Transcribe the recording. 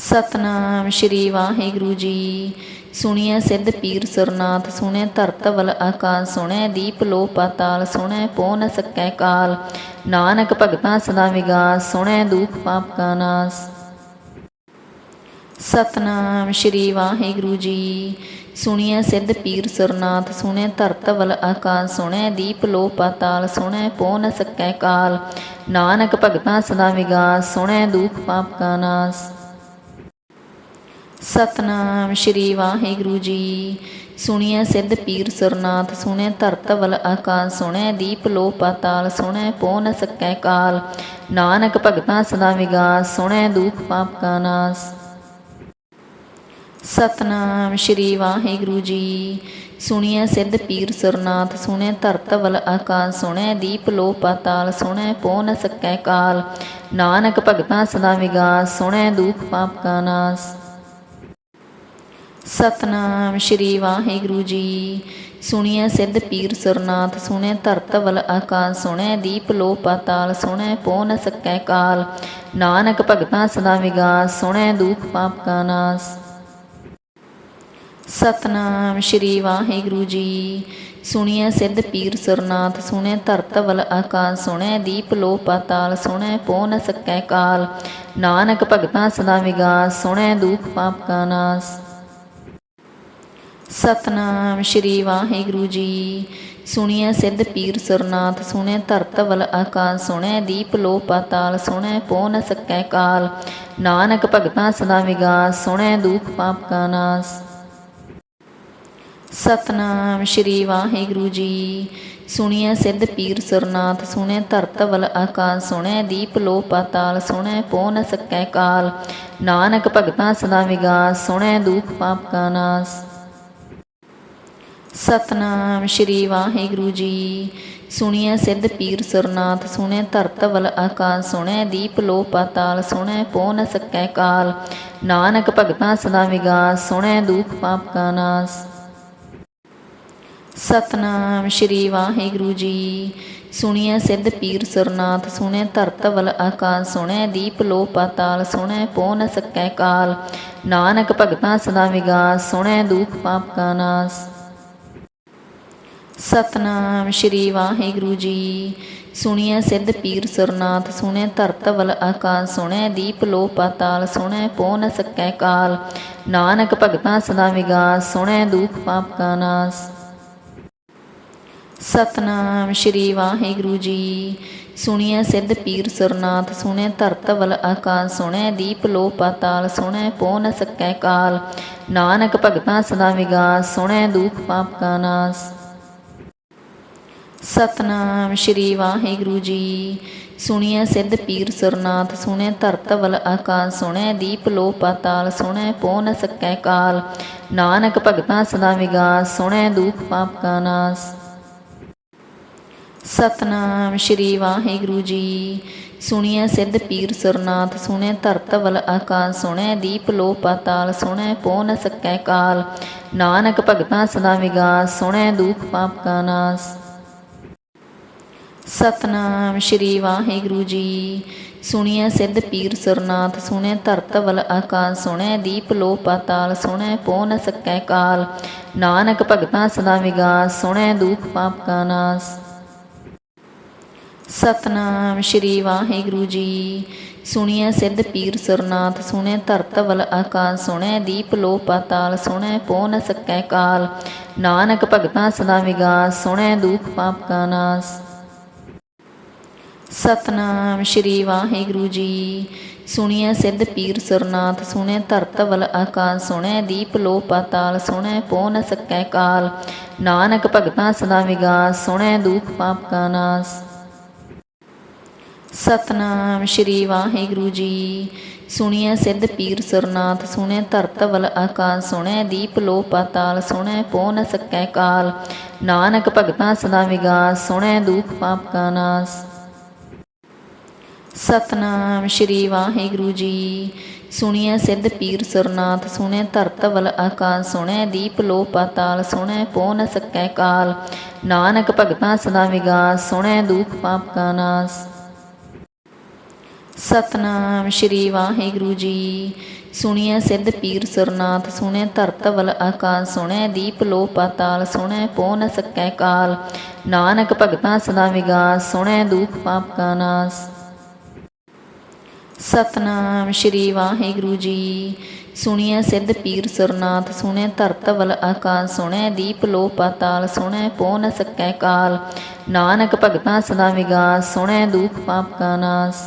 ਸਤਨਾਮ ਸ਼੍ਰੀ ਵਾਹਿਗੁਰੂ ਜੀ। ਸੁਣੀਐ ਸਿੱਧ ਪੀਰ ਸੁਰਨਾਥ ਸੁਣੈ ਧਰਤ ਵਲ ਆਕਾਸ ਸੁਣੈ ਦੀਪ ਲੋ ਪਾਤਾਲ ਸੁਣੈ ਪੋ ਨ ਸਕੈ ਕਾਲ। ਨਾਨਕ ਭਗਤਾਂ ਸਦਾ ਵਿਗਾਸ ਸੁਣੈ ਦੁਖ ਪਾਪ ਕਾ ਨਾਸ। ਸਤਨਾਮ ਸ਼੍ਰੀ ਵਾਹਿਗੁਰੂ ਜੀ। ਸੁਣੀਐ ਸਿੱਧ ਪੀਰ ਸੁਰਨਾਥ ਸੁਣੈ ਧਰਤ ਵਲ ਆਕਾਸ ਸੁਣੈ ਦੀਪ ਲੋ ਪਾਤਾਲ ਸੁਣੈ ਪੋ ਨ ਸਕੈ ਕਾਲ। ਨਾਨਕ ਭਗਤਾਂ ਸਦਾ ਵਿਗਾਸ ਸੁਣੈ ਦੁਖ ਪਾਪ ਕਾ ਨਾਸ। ਸਤਨਾਮ ਸ਼੍ਰੀ ਵਾਹਿਗੁਰੂ ਜੀ। ਸੁਣੀਐ ਸਿੱਧ ਪੀਰ ਸੁਰਨਾਥ ਸੁਣੈ ਧਰਤ ਵਲ ਆਕਾਸ ਸੁਣੈ ਦੀਪ ਲੋ ਪਾਤਾਲ ਸੁਣੈ ਪੋ ਨ ਸਕੈ ਕਾਲ। ਨਾਨਕ ਭਗਤਾਂ ਸਦਾ ਵਿਗਾਸ ਸੁਣੈ ਦੁਖ ਪਾਪ ਕਾ ਨਾਸ। ਸਤਨਾਮ ਸ਼੍ਰੀ ਵਾਹਿਗੁਰੂ ਜੀ। ਸੁਣੀਐ ਸਿੱਧ ਪੀਰ ਸੁਰਨਾਥ ਸੁਣੈ ਧਰਤ ਵਲ ਆਕਾਸ ਸੁਣੈ ਦੀਪ ਲੋ ਪਾਤਾਲ ਸੁਣੈ ਪੋ ਨ ਸਕੈ ਕਾਲ। ਨਾਨਕ ਭਗਤਾਂ ਸਦਾ ਵਿਗਾਸ ਸੁਣੈ ਦੁਖ ਪਾਪ ਕਾ ਨਾਸ। ਸਤਨਾਮ ਸ਼੍ਰੀ ਵਾਹਿਗੁਰੂ ਜੀ। ਸੁਣੀਐ ਸਿੱਧ ਪੀਰ ਸੁਰਨਾਥ ਸੁਣੈ ਧਰਤ ਵਲ ਆਕਾਸ ਸੁਣੈ ਦੀਪ ਲੋ ਪਾਤਾਲ ਸੁਣੈ ਪੋ ਨ ਸਕੈ ਕਾਲ। ਨਾਨਕ ਭਗਤਾਂ ਸਦਾ ਵਿਗਾਸ ਸੁਣੈ ਦੁਖ ਪਾਪ ਕਾ ਨਾਸ। ਸਤਨਾਮ ਸ਼੍ਰੀ ਵਾਹਿਗੁਰੂ ਜੀ। ਸੁਣੀਐ ਸਿੱਧ ਪੀਰ ਸੁਰਨਾਥ ਸੁਣੈ ਧਰਤ ਵਲ ਆਕਾਸ ਸੁਣੈ ਦੀਪ ਲੋ ਪਾਤਾਲ ਸੁਣੈ ਪੋ ਨ ਸਕੈ ਕਾਲ। ਨਾਨਕ ਭਗਤਾਂ ਸਦਾ ਵਿਗਾਸ ਸੁਣੈ ਦੁਖ ਪਾਪ ਕਾ ਨਾਸ। ਸਤਨਾਮ ਸ਼੍ਰੀ ਵਾਹਿਗੁਰੂ ਜੀ। ਸੁਣੀਐ ਸਿੱਧ ਪੀਰ ਸੁਰਨਾਥ ਸੁਣੈ ਧਰਤ ਵਲ ਆਕਾਸ ਸੁਣੈ ਦੀਪ ਲੋ ਪਾਤਾਲ ਸੁਣੈ ਪੋ ਨ ਸਕੈ ਕਾਲ। ਨਾਨਕ ਭਗਤਾਂ ਸਦਾ ਵਿਗਾਸ ਸੁਣੈ ਦੁਖ ਪਾਪ ਕਾ ਨਾਸ। ਸਤਨਾਮ ਸ਼੍ਰੀ ਵਾਹਿਗੁਰੂ ਜੀ। ਸੁਣੀਐ ਸਿੱਧ ਪੀਰ ਸੁਰਨਾਥ ਸੁਣੈ ਧਰਤ ਵਲ ਆਕਾਸ ਸੁਣੈ ਦੀਪ ਲੋ ਪਾਤਾਲ ਸੁਣੈ ਪੋ ਨ ਸਕੈ ਕਾਲ। ਨਾਨਕ ਭਗਤਾਂ ਸਦਾ ਵਿਗਾਸ ਸੁਣੈ ਦੁਖ ਪਾਪ ਕਾ ਨਾਸ। ਸਤਨਾਮ ਸ਼੍ਰੀ ਵਾਹਿਗੁਰੂ ਜੀ। ਸੁਣੀਐ ਸਿੱਧ ਪੀਰ ਸੁਰਨਾਥ, ਸੁਣੈ ਧਰਤ ਵਲ ਆਕਾਸ ਸੁਣੈ ਦੀਪ ਲੋ ਪਾਤਾਲ ਸੁਣੈ ਪੋ ਨ ਸਕੈ ਕਾਲ। ਨਾਨਕ ਭਗਤਾਂ ਸਦਾ ਵਿਗਾਸ, ਸੁਣੈ ਦੁਖ ਪਾਪ ਕਾ ਨਾਸ। ਸਤਨਾਮ ਸ਼੍ਰੀ ਵਾਹਿਗੁਰੂ ਜੀ। ਸੁਣੀਐ ਸਿੱਧ ਪੀਰ ਸੁਰਨਾਥ, ਸੁਣੈ ਧਰਤ ਵਲ ਆਕਾਸ ਸੁਣੈ ਦੀਪ ਲੋ ਪਾਤਾਲ ਸੁਣੈ ਪੋ ਨ ਸਕੈ ਕਾਲ। ਨਾਨਕ ਭਗਤਾਂ ਸਦਾ ਵਿਗਾਸ, ਸੁਣੈ ਦੁਖ ਪਾਪ ਕਾ ਨਾਸ। ਸਤਨਾਮ ਸ਼੍ਰੀ ਵਾਹਿਗੁਰੂ ਜੀ। ਸੁਣੀਐ ਸਿੱਧ ਪੀਰ ਸੁਰਨਾਥ ਸੁਣੈ ਧਰਤ ਵਲ ਆਕਾਸ ਸੁਣੈ ਦੀਪ ਲੋ ਪਾਤਾਲ ਸੁਣੈ ਪੋ ਨ ਸਕੈ ਕਾਲ। ਨਾਨਕ ਭਗਤਾਂ ਸਦਾ ਵਿਗਾਸ ਸੁਣੈ ਦੁਖ ਪਾਪ ਕਾ ਨਾਸ। ਸਤਨਾਮ ਸ਼੍ਰੀ ਵਾਹਿਗੁਰੂ ਜੀ। ਸੁਣੀਐ ਸਿੱਧ ਪੀਰ ਸੁਰਨਾਥ ਸੁਣੈ ਧਰਤ ਵਲ ਆਕਾਸ ਸੁਣੈ ਦੀਪ ਲੋ ਪਾਤਾਲ ਸੁਣੈ ਪੋ ਨ ਸਕੈ ਕਾਲ। ਨਾਨਕ ਭਗਤਾਂ ਸਦਾ ਵਿਗਾਸ ਸੁਣੈ ਦੁਖ ਪਾਪ ਕਾ ਨਾਸ। ਸਤਨਾਮ ਸ਼੍ਰੀ ਵਾਹਿਗੁਰੂ ਜੀ। ਸੁਣੀਐ ਸਿੱਧ ਪੀਰ ਸੁਰਨਾਥ ਸੁਣੈ ਧਰਤ ਵਲ ਆਕਾਸ ਸੁਣੈ ਦੀਪ ਲੋ ਪਾਤਾਲ ਸੁਣੈ ਪੋ ਨ ਸਕੈ ਕਾਲ। ਨਾਨਕ ਭਗਤਾਂ ਸਦਾ ਵਿਗਾਸ ਸੁਣੈ ਦੁਖ ਪਾਪ ਕਾ ਨਾਸ। ਸਤਨਾਮ ਸ਼੍ਰੀ ਵਾਹਿਗੁਰੂ ਜੀ। ਸੁਣੀਐ ਸਿੱਧ ਪੀਰ ਸੁਰਨਾਥ ਸੁਣੈ ਧਰਤ ਵਲ ਆਕਾਸ ਸੁਣੈ ਦੀਪ ਲੋ ਪਾਤਾਲ ਸੁਣੈ ਪੋ ਨ ਸਕੈ ਕਾਲ। ਨਾਨਕ ਭਗਤਾਂ ਸਦਾ ਵਿਗਾਸ ਸੁਣੈ ਦੁਖ ਪਾਪ ਕਾ ਨਾਸ। ਸਤਨਾਮ ਸ਼੍ਰੀ ਵਾਹਿਗੁਰੂ ਜੀ। ਸੁਣੀਐ ਸਿੱਧ ਪੀਰ ਸੁਰਨਾਥ ਸੁਣੈ ਧਰਤ ਵਲ ਆਕਾਸ ਸੁਣੈ ਦੀਪ ਲੋ ਪਾਤਾਲ ਸੁਣੈ ਪੋ ਨ ਸਕੈ ਕਾਲ। ਨਾਨਕ ਭਗਤਾਂ ਸਦਾ ਵਿਗਾਸ ਸੁਣੈ ਦੁਖ ਪਾਪ ਕਾ ਨਾਸ। ਸਤਨਾਮ ਸ਼੍ਰੀ ਵਾਹਿਗੁਰੂ ਜੀ। ਸੁਣੀਐ ਸਿੱਧ ਪੀਰ ਸੁਰਨਾਥ ਸੁਣੈ ਧਰਤ ਵਲ ਆਕਾਸ ਸੁਣੈ ਦੀਪ ਲੋ ਪਾਤਾਲ ਸੁਣੈ ਪੋ ਨ ਸਕੈ ਕਾਲ। ਨਾਨਕ ਭਗਤਾਂ ਸਦਾ ਵਿਗਾਸ ਸੁਣੈ ਦੁਖ ਪਾਪ ਕਾ ਨਾਸ। ਸਤਨਾਮ ਸ਼੍ਰੀ ਵਾਹਿਗੁਰੂ ਜੀ। ਸੁਣੀਐ ਸਿੱਧ ਪੀਰ ਸੁਰਨਾਥ ਸੁਣੈ ਧਰਤ ਵਲ ਆਕਾਸ ਸੁਣੈ ਦੀਪ ਲੋ ਪਾਤਾਲ ਸੁਣੈ ਪੋ ਨ ਸਕੈ ਕਾਲ। ਨਾਨਕ ਭਗਤਾਂ ਸਦਾ ਵਿਗਾਸ ਸੁਣੈ ਦੁਖ ਪਾਪ ਕਾ ਨਾਸ। ਸਤਨਾਮ ਸ਼੍ਰੀ ਵਾਹਿਗੁਰੂ ਜੀ। ਸੁਣੀਐ ਸਿੱਧ ਪੀਰ ਸੁਰਨਾਥ ਸੁਣੈ ਧਰਤ ਵਲ ਆਕਾਸ ਸੁਣੈ ਦੀਪ ਲੋ ਪਾਤਾਲ ਸੁਣੈ ਪੋ ਨ ਸਕੈ ਕਾਲ। ਨਾਨਕ ਭਗਤਾਂ ਸਦਾ ਵਿਗਾਸ ਸੁਣੈ ਦੁਖ ਪਾਪ ਕਾ ਨਾਸ। ਸਤਨਾਮ ਸ਼੍ਰੀ ਵਾਹਿਗੁਰੂ ਜੀ। ਸੁਣੀਐ ਸਿੱਧ ਪੀਰ ਸੁਰਨਾਥ ਸੁਣੈ ਧਰਤ ਵਲ ਆਕਾਸ ਸੁਣੈ ਦੀਪ ਲੋ ਪਾਤਾਲ ਸੁਣੈ ਪੋ ਨ ਸਕੈ ਕਾਲ। ਨਾਨਕ ਭਗਤਾਂ ਸਦਾ ਵਿਗਾਸ ਸੁਣੈ ਦੁਖ ਪਾਪ ਕਾ ਨਾਸ। ਸਤਨਾਮ ਸ਼੍ਰੀ ਵਾਹਿਗੁਰੂ ਜੀ। ਸੁਣੀਐ ਸਿੱਧ ਪੀਰ ਸੁਰਨਾਥ ਸੁਣੈ ਧਰਤ ਵਲ ਆਕਾਸ ਸੁਣੈ ਦੀਪ ਲੋ ਪਾਤਾਲ ਸੁਣੈ ਪੋ ਨ ਸਕੈ ਕਾਲ। ਨਾਨਕ ਭਗਤਾਂ ਸਦਾ ਵਿਗਾਸ ਸੁਣੈ ਦੁਖ ਪਾਪ ਕਾ ਨਾਸ। ਸਤਨਾਮ ਸ਼੍ਰੀ ਵਾਹਿਗੁਰੂ ਜੀ। ਸੁਣੀਐ ਸਿੱਧ ਪੀਰ ਸੁਰਨਾਥ ਸੁਣੈ ਧਰਤ ਵਲ ਆਕਾਸ ਸੁਣੈ ਦੀਪ ਲੋ ਪਾਤਾਲ ਸੁਣੈ ਪੋ ਨ ਸਕੈ ਕਾਲ। ਨਾਨਕ ਭਗਤਾਂ ਸਦਾ ਵਿਗਾਸ ਸੁਣੈ ਦੁਖ ਪਾਪ ਕਾ ਨਾਸ।